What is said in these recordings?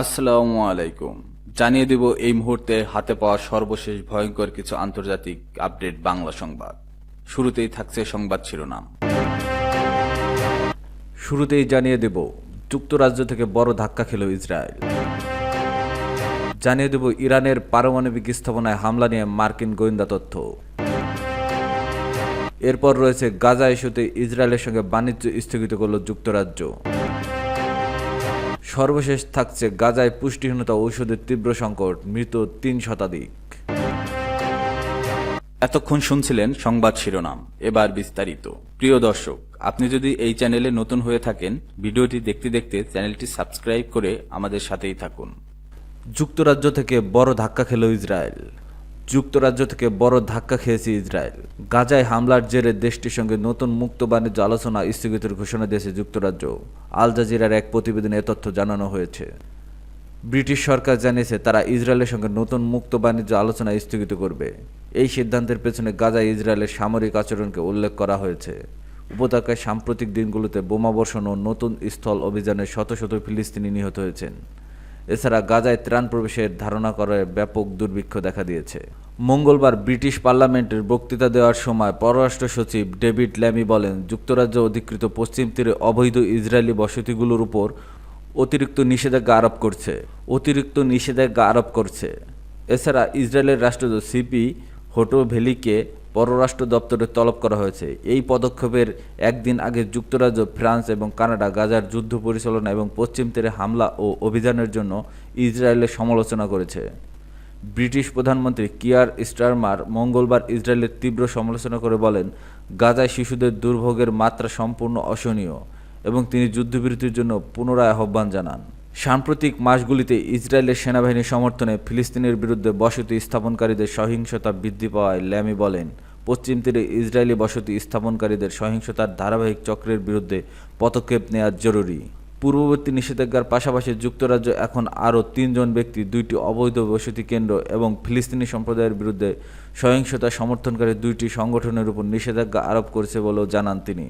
আসসালামু আলাইকুম। জানিয়ে দেব এই মুহূর্তে হাতে পাওয়া সর্বশেষ ভয়ঙ্কর কিছু আন্তর্জাতিক আপডেট বাংলা সংবাদ। শুরুতেই থাকছে সংবাদ শিরোনাম। শুরুতেই জানিয়ে দেব, যুক্তরাজ্য থেকে বড় ধাক্কা খেল ইসরায়েল। জানিয়ে দেব, ইরানের পারমাণবিক স্থাপনায় হামলা নিয়ে মার্কিন গোয়েন্দা তথ্য। এরপর রয়েছে গাজা ইস্যুতে ইসরায়েলের সঙ্গে বাণিজ্য স্থগিত করল যুক্তরাজ্য। সর্বশেষ থাকছে গাজায় পুষ্টিহীনতা ঔষধের তীব্র সংকট মৃত তিন শতাধিক। এতক্ষণ শুনছিলেন সংবাদ শিরোনাম এবার বিস্তারিত। প্রিয় দর্শক আপনি যদি এই চ্যানেলে নতুন হয়ে থাকেন ভিডিওটি দেখতে দেখতে চ্যানেলটি সাবস্ক্রাইব করে আমাদের সাথেই থাকুন। যুক্তরাজ্য থেকে বড় ধাক্কা খেল ইসরায়েল। যুক্তরাজ্য থেকে বড় ধাক্কা খেয়েছে ইসরায়েল। গাজায় হামলার জেরে দেশটির সঙ্গে নতুন মুক্ত বাণিজ্য আলোচনা স্থগিতের ঘোষণা দিয়েছে যুক্তরাজ্য। আল জাজিরার এক প্রতিবেদনে এ তথ্য জানানো হয়েছে। ব্রিটিশ সরকার জানিয়েছে তারা ইসরায়েলের সঙ্গে নতুন মুক্ত বাণিজ্য আলোচনা স্থগিত করবে। এই সিদ্ধান্তের পেছনে গাজায় ইসরায়েলের সামরিক আচরণকে উল্লেখ করা হয়েছে। উপত্যকায় সাম্প্রতিক দিনগুলোতে বোমাবর্ষণ ও নতুন স্থল অভিযানে শত শত ফিলিস্তিনি নিহত হয়েছেন। এছাড়া গাজায় ত্রাণ প্রবেশের ধারণা করে ব্যাপক দুর্ভিক্ষ দেখা দিয়েছে। মঙ্গলবার ব্রিটিশ পার্লামেন্টের বক্তৃতা দেওয়ার সময় পররাষ্ট্র সচিব ডেভিড ল্যামি বলেন, যুক্তরাজ্য অধিকৃত পশ্চিম তীরে অবৈধ ইসরায়েলি বসতিগুলোর উপর অতিরিক্ত নিষেধাজ্ঞা আরোপ করছে। অতিরিক্ত নিষেধাজ্ঞা আরোপ করছে। এছাড়া ইসরায়েলের রাষ্ট্রদূত সিপি হোটো ভেলিকে পররাষ্ট্র দপ্তরে তলব করা হয়েছে। এই পদক্ষেপের একদিন আগে যুক্তরাজ্য, ফ্রান্স এবং কানাডা গাজার যুদ্ধ পরিচালনা এবং পশ্চিম তীরে হামলা ও অভিযানের জন্য ইসরায়েলের সমালোচনা করেছে। ব্রিটিশ প্রধানমন্ত্রী কিয়ার স্টারমার মঙ্গলবার ইসরায়েলের তীব্র সমালোচনা করে বলেন, গাজায় শিশুদের দুর্ভোগের মাত্রা সম্পূর্ণ অসহনীয় এবং তিনি যুদ্ধবিরতির জন্য পুনরায় আহ্বান জানান। সাম্প্রতিক মাসগুলিতে ইসরায়েলের সেনাবাহিনীর সমর্থনে ফিলিস্তিনের বিরুদ্ধে বসতি স্থাপনকারীদের সহিংসতা বৃদ্ধি পাওয়ায় ল্যামি বলেন, পশ্চিম তীরে ইসরায়েলি বসতি স্থাপনকারীদের সহিংসতার ধারাবাহিক চক্রের বিরুদ্ধে পদক্ষেপ নেওয়া জরুরি। পূর্ববর্তী নিষেধাজ্ঞার পাশাপাশি যুক্তরাজ্য এখন আরও তিনজন ব্যক্তি, দুইটি অবৈধ বসতি কেন্দ্র এবং ফিলিস্তিনি সম্প্রদায়ের বিরুদ্ধে সহিংসতা সমর্থনকারী দুইটি সংগঠনের উপর নিষেধাজ্ঞা আরোপ করেছে বলেও জানান তিনি।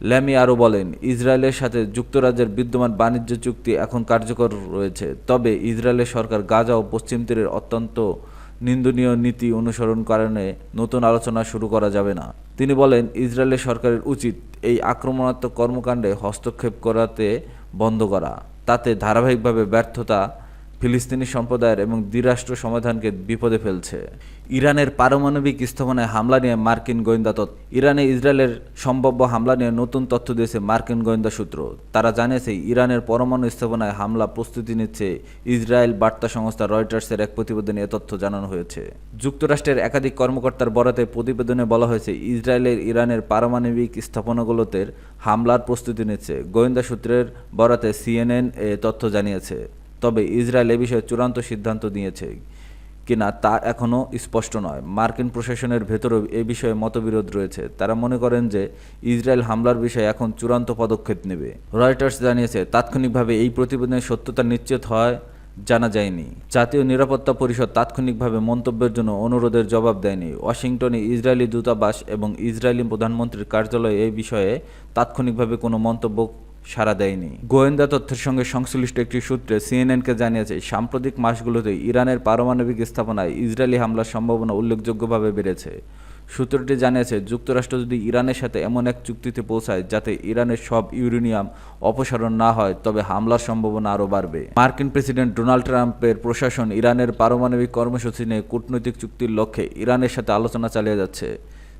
ল্যামি আরও বলেন, ইসরায়েলের সাথে যুক্তরাজ্যের বিদ্যমান বাণিজ্য চুক্তি এখন কার্যকর রয়েছে, তবে ইসরায়েলের সরকার গাজা ও পশ্চিম তীরের অত্যন্ত নিন্দনীয় নীতি অনুসরণ কারণে নতুন আলোচনা শুরু করা যাবে না। তিনি বলেন, ইসরায়েলের সরকারের উচিত এই আক্রমণাত্মক কর্মকাণ্ডে হস্তক্ষেপ করাতে বন্ধ করা, তাতে ধারাবাহিকভাবে ব্যর্থতা ফিলিস্তিনি সম্প্রদায়ের এবং দ্বিরাষ্ট্র সমাধানকে বিপদে ফেলছে। ইরানের পারমাণবিক স্থাপনায় হামলা নিয়ে মার্কিন গোয়েন্দা তথ্য ইরানে ইসরায়েলের সম্ভাব্য হামলা নিয়ে নতুন তথ্য দিয়েছে মার্কিন গোয়েন্দা সূত্র। তারা জানিয়েছে, ইরানের পরমাণু স্থাপনায় হামলা প্রস্তুতি নিচ্ছে ইসরায়েল বার্তা সংস্থা রয়টার্সের এক প্রতিবেদনে এ তথ্য জানানো হয়েছে। যুক্তরাষ্ট্রের একাধিক কর্মকর্তার বরাতে প্রতিবেদনে বলা হয়েছে, ইসরায়েলের ইরানের পারমাণবিক স্থাপনাগুলোতে হামলার প্রস্তুতি নিচ্ছে। গোয়েন্দা সূত্রের বরাতে সিএনএন এ তথ্য জানিয়েছে। তবে ইসরায়েল এ বিষয়ে চূড়ান্ত সিদ্ধান্ত নিয়েছে কিনা তা এখনও স্পষ্ট নয়। মার্কিন প্রশাসনের ভেতরেও এ বিষয়ে মতবিরোধ রয়েছে। তারা মনে করেন যে ইসরায়েল হামলার বিষয়ে এখন চূড়ান্ত পদক্ষেপ নেবে। রয়টার্স জানিয়েছে, তাৎক্ষণিকভাবে এই প্রতিবেদনের সত্যতা নিশ্চিত হয় জানা যায়নি। জাতীয় নিরাপত্তা পরিষদ তাৎক্ষণিকভাবে মন্তব্যের জন্য অনুরোধের জবাব দেয়নি। ওয়াশিংটনে ইসরায়েলি দূতাবাস এবং ইসরায়েলি প্রধানমন্ত্রীর কার্যালয় এই বিষয়ে তাৎক্ষণিকভাবে কোনো মন্তব্য সাড়া দেয়নি। গোয়েন্দা তথ্যের সঙ্গে সংশ্লিষ্ট একটি সূত্রে সিএনএনকে জানিয়েছে, সাম্প্রতিক মাসগুলোতে ইরানের পারমাণবিক স্থাপনায় ইসরায়েলি হামলার সম্ভাবনা উল্লেখযোগ্যভাবে বেড়েছে। সূত্রটি জানিয়েছে, যুক্তরাষ্ট্র যদি ইরানের সাথে এমন এক চুক্তিতে পৌঁছায় যাতে ইরানের সব ইউরেনিয়াম অপসারণ না হয়, তবে হামলার সম্ভাবনা আরও বাড়বে। মার্কিন প্রেসিডেন্ট ডোনাল্ড ট্রাম্পের প্রশাসন ইরানের পারমাণবিক কর্মসূচি নিয়ে কূটনৈতিক চুক্তির লক্ষ্যে ইরানের সাথে আলোচনা চালিয়ে যাচ্ছে।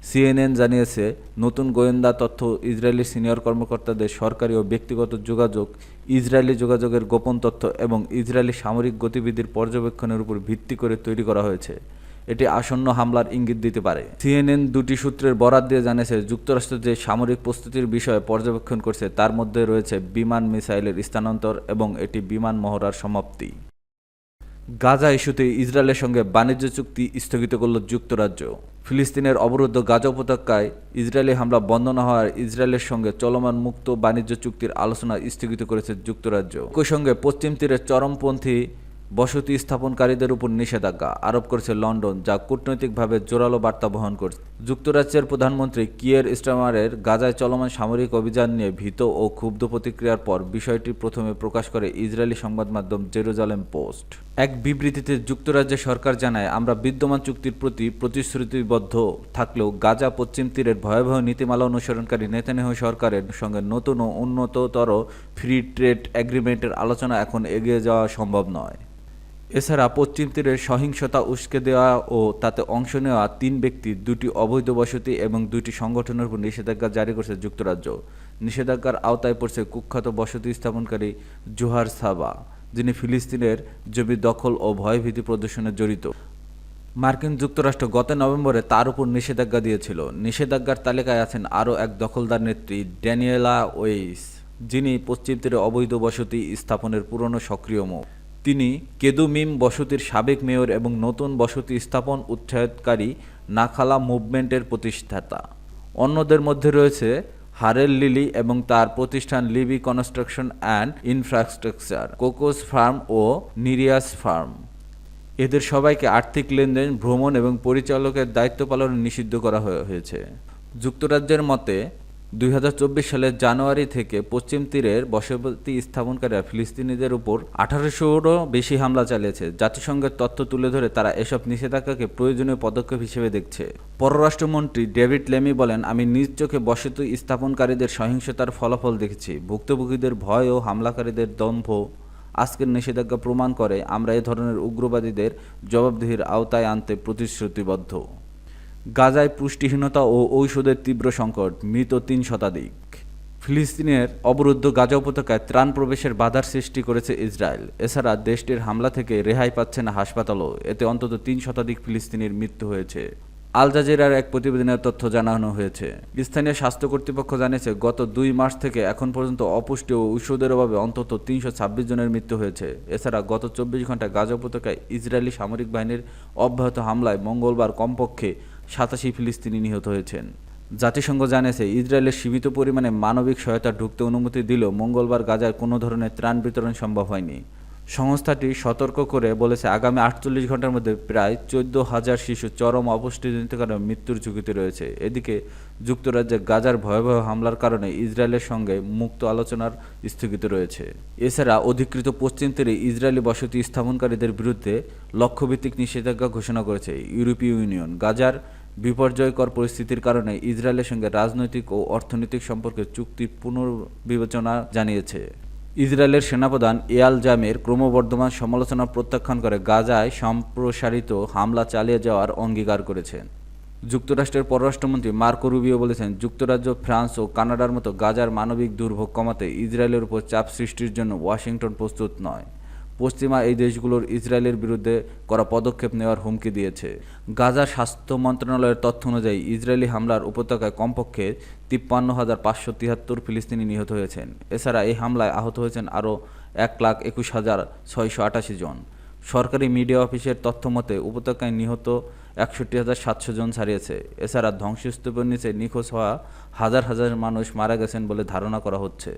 সিএনএন জানিয়েছে, নতুন গোয়েন্দা তথ্য ইসরায়েলি সিনিয়র কর্মকর্তাদের সরকারি ও ব্যক্তিগত যোগাযোগ, ইসরায়েলি যোগাযোগের গোপন তথ্য এবং ইসরায়েলি সামরিক গতিবিধির পর্যবেক্ষণের উপর ভিত্তি করে তৈরি করা হয়েছে। এটি আসন্ন হামলার ইঙ্গিত দিতে পারে। সিএনএন দুটি সূত্রের বরাত দিয়ে জানিয়েছে, যুক্তরাষ্ট্র যে সামরিক প্রস্তুতির বিষয়ে পর্যবেক্ষণ করছে, তার মধ্যে রয়েছে বিমান মিসাইলের স্থানান্তর এবং এটি বিমান মহড়ার সমাপ্তি। গাজা ইস্যুতে ইসরায়েলের সঙ্গে বাণিজ্য চুক্তি স্থগিত করল যুক্তরাজ্য। ফিলিস্তিনের অবরুদ্ধ গাজা উপত্যকায় ইসরায়েলি হামলা বন্ধ না হওয়ার ইসরায়েলের সঙ্গে চলমান মুক্ত বাণিজ্য চুক্তির আলোচনা স্থগিত করেছে যুক্তরাজ্য। একই সঙ্গে পশ্চিম তীরের চরমপন্থী বসতি স্থাপনকারীদের উপর নিষেধাজ্ঞা আরোপ করেছে লন্ডন, যা কূটনৈতিকভাবে জোরালো বার্তা বহন করছে। যুক্তরাজ্যের প্রধানমন্ত্রী কিয়ের স্টামারের গাজায় চলমান সামরিক অভিযান নিয়ে ভীত ও ক্ষুব্ধ প্রতিক্রিয়ার পর বিষয়টি প্রথমে প্রকাশ করে ইসরায়েলি সংবাদ মাধ্যম জেরুজালেম পোস্ট। এক বিবৃতিতে যুক্তরাজ্যের সরকার জানায়, আমরা বিদ্যমান চুক্তির প্রতি প্রতিশ্রুতিবদ্ধ থাকলেও গাজা পশ্চিম তীরের ভয়াবহ নীতিমালা অনুসরণকারী নেতানিয়াহু সরকারের সঙ্গে নতুন ও উন্নততর ফ্রি ট্রেড এগ্রিমেন্টের আলোচনা এখন এগিয়ে যাওয়া সম্ভব নয়। এছাড়া পশ্চিম তীরের সহিংসতা উস্কে দেওয়া ও তাতে অংশ নেওয়া তিন ব্যক্তি, দুটি অবৈধ বসতি এবং দুটি সংগঠনের উপর নিষেধাজ্ঞা জারি করেছে যুক্তরাজ্য। নিষেধাজ্ঞার আওতায় পড়ছে কুখ্যাত বসতি স্থাপনকারী জোহার সাবা, যিনি ফিলিস্তিনের জমি দখল ও ভয়ভীতি প্রদর্শনে জড়িত। মার্কিন যুক্তরাষ্ট্র গত নভেম্বরে তার উপর নিষেধাজ্ঞা দিয়েছিল। নিষেধাজ্ঞার তালিকায় আছেন আরও এক দখলদার নেত্রী, ড্যানিয়েলা ওয়েইস, যিনি পশ্চিম তীরে অবৈধ বসতি স্থাপনের পুরনো সক্রিয় মুখ। তিনি কেদুমিম বসতির সাবেক মেয়র এবং নতুন বসতি স্থাপন উৎসাহকারী নাখালা মুভমেন্টের প্রতিষ্ঠাতা। অন্যদের মধ্যে রয়েছে হারেল লিলি এবং তার প্রতিষ্ঠান লিবি কনস্ট্রাকশন অ্যান্ড ইনফ্রাস্ট্রাকচার, কোকোস ফার্ম ও নিরিয়াস ফার্ম। এদের সবাইকে আর্থিক লেনদেন, ভ্রমণ এবং পরিচালকের দায়িত্ব পালন নিষিদ্ধ করা হয়েছে। যুক্তরাজ্যের মতে দুই হাজার চব্বিশ সালের জানুয়ারি থেকে পশ্চিম তীরের বসতি স্থাপনকারীরা ফিলিস্তিনিদের উপর আঠারোশোরও বেশি হামলা চালিয়েছে। জাতিসংঘের তথ্য তুলে ধরে তারা এসব নিষেধাজ্ঞাকে প্রয়োজনীয় পদক্ষেপ হিসেবে দেখছে। পররাষ্ট্রমন্ত্রী ডেভিড লেমি বলেন, আমি নিজ চোখে বসতি স্থাপনকারীদের সহিংসতার ফলাফল দেখেছি। ভুক্তভোগীদের ভয় ও হামলাকারীদের দম্ভ আজকের নিষেধাজ্ঞা প্রমাণ করে আমরা এ ধরনের উগ্রবাদীদের জবাবদিহির আওতায় আনতে প্রতিশ্রুতিবদ্ধ। গাজায় পুষ্টিহীনতা ও ঔষধের তীব্র সংকট, মৃত তিন শতাধিক। ফিলিস্তিনের অবরুদ্ধ গাজা উপত্যকায় ত্রাণ প্রবেশের বাধার সৃষ্টি করেছে ইসরায়েল। এছাড়া দেশটির হামলা থেকে রেহাই পাচ্ছে না হাসপাতালও। এতে অন্তত তিন শতাধিক ফিলিস্তিনির মৃত্যু হয়েছে। আল জাজিরার এক প্রতিবেদনের তথ্য জানানো হয়েছে। স্থানীয় স্বাস্থ্য কর্তৃপক্ষ জানিয়েছে, গত দুই মাস থেকে এখন পর্যন্ত অপুষ্টি ও ঔষধের অভাবে অন্তত তিনশো ছাব্বিশ জনের মৃত্যু হয়েছে। এছাড়া গত চব্বিশ ঘন্টায় গাজা উপত্যকায় ইসরায়েলি সামরিক বাহিনীর অব্যাহত হামলায় মঙ্গলবার কমপক্ষে সাতাশি ফিলিস্তিনি নিহত হয়েছেন। জাতিসংঘ জানিয়েছে, ইসরায়েলের সীমিত পরিমাণে মানবিক সহায়তা ঢুকতে অনুমতি দিলেও মঙ্গলবার গাজায় কোনো ধরনের ত্রাণ বিতরণ সম্ভব হয়নি। সংস্থাটি সতর্ক করে বলেছে, আগামী আটচল্লিশ ঘণ্টার মধ্যে প্রায় চোদ্দ হাজার শিশু চরম অপুষ্টিজনিত কারণে মৃত্যুর ঝুঁকিতে রয়েছে। এদিকে যুক্তরাজ্যে গাজার ভয়াবহ হামলার কারণে ইসরায়েলের সঙ্গে মুক্ত আলোচনার স্থগিত রয়েছে। এছাড়া অধিকৃত পশ্চিম তীরে ইসরায়েলি বসতি স্থাপনকারীদের বিরুদ্ধে লক্ষ্যভিত্তিক নিষেধাজ্ঞা ঘোষণা করেছে ইউরোপীয় ইউনিয়ন। গাজার বিপর্যয়কর পরিস্থিতির কারণে ইসরায়েলের সঙ্গে রাজনৈতিক ও অর্থনৈতিক সম্পর্কে চুক্তি পুনর্বিবেচনা জানিয়েছে। ইসরায়েলের সেনাপ্রধান এয়াল জামের ক্রমবর্ধমান সমালোচনা প্রত্যাখ্যান করে গাজায় সম্প্রসারিত হামলা চালিয়ে যাওয়ার অঙ্গীকার করেছেন যুক্তরাষ্ট্রের পররাষ্ট্রমন্ত্রী মার্কো রুবিও বলেছেন, যুক্তরাজ্য, ফ্রান্স ও কানাডার মতো গাজার মানবিক দুর্ভোগ কমাতে ইসরায়েলের উপর চাপ সৃষ্টির জন্য ওয়াশিংটন প্রস্তুত নয়। পশ্চিমা এই দেশগুলোর ইসরায়েলের বিরুদ্ধে করা পদক্ষেপ নেওয়ার হুমকি দিয়েছে। গাজা স্বাস্থ্য মন্ত্রণালয়ের তথ্য অনুযায়ী ইসরায়েলি হামলার উপত্যকায় কমপক্ষে তিপ্পান্ন হাজার পাঁচশো তিয়াত্তর ফিলিস্তিনি নিহত হয়েছেন। এছাড়া এই হামলায় আহত হয়েছেন আরও এক লাখ একুশ হাজার ছয়শো আটাশি জন। সরকারি মিডিয়া অফিসের তথ্য মতে, উপত্যকায় নিহত একষট্টি হাজার সাতশো জন ছাড়িয়েছে। এছাড়া ধ্বংসস্তূপের নিচে নিখোঁজ হওয়া হাজার হাজার মানুষ মারা গেছেন বলে ধারণা করা হচ্ছে।